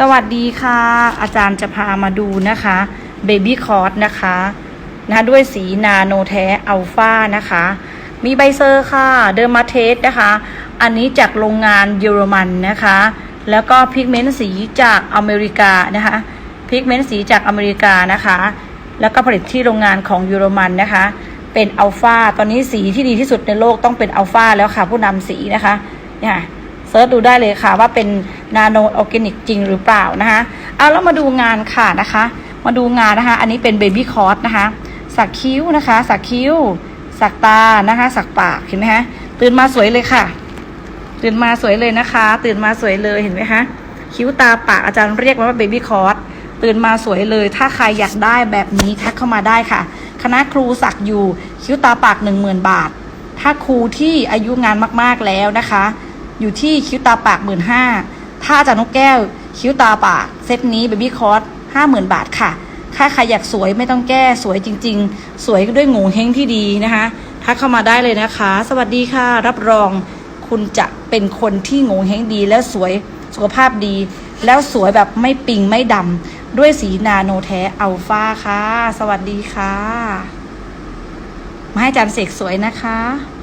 สวัสดีค่ะ อาจารย์จะพามาดูนะคะเบบี้คอร์สนะคะนะด้วยสีนาโนแท้อัลฟานะคะ มีใบเซอร์ค่ะเดอร์มาเทสนะคะ อันนี้จากโรงงานเยอรมันนะคะ แล้วก็พิกเมนต์สีจากอเมริกานะคะพิกเมนต์สีจากอเมริกานะคะ แล้วก็ผลิตที่โรงงานของเยอรมันนะคะ เป็นอัลฟาตอนนี้สีที่ดีที่สุดในโลกต้องเป็นอัลฟาแล้วค่ะ ผู้นำสีนะคะเนี่ย ซิร์ชดูได้เลยค่ะ ว่าเป็นนาโนออร์แกนิกจริงหรือเปล่านะคะเอาแล้วมาดูงานค่ะนะคะ มาดูงานนะคะ อันนี้เป็นเบบี้คอร์สนะคะ สักคิ้วนะคะ สักคิ้ว สักตานะคะ สักปากเห็นไหมคะตื่นมาสวยเลยค่ะ ตื่นมาสวยเลยนะคะ ตื่นมาสวยเลยเห็นไหมคะคิ้วตาปากอาจารย์เรียกว่าเบบี้คอร์สตื่นมาสวยเลย ถ้าใครอยากได้แบบนี้ทักเข้ามาได้ค่ะ คณะครูสักอยู่คิ้วตาปากหนึ่งหมื่นบาท ถ้าครูที่อายุงานมากๆแล้วนะคะ อยู่ที่คิ้วตาปากหมื่นห้าถ้าอาจานกแก้ว คิ้วตาปาก เซตนี้เบบี้คอร์สห้าหมื่นบาทค่ะ ถ้าใครอยากสวยไม่ต้องแก้สวยจริง ๆ สวยด้วยโงูเฮงที่ดีนะคะทักเข้ามาได้เลยนะคะ สวัสดีค่ะ รับรองคุณจะเป็นคนที่โงูเฮงดีและสวยสุขภาพดี แล้วสวยแบบไม่ปิงไม่ดำด้วยสีนาโนแท้อัลฟาค่ะ สวัสดีค่ะ มาให้อาจารย์เสกสวยนะคะ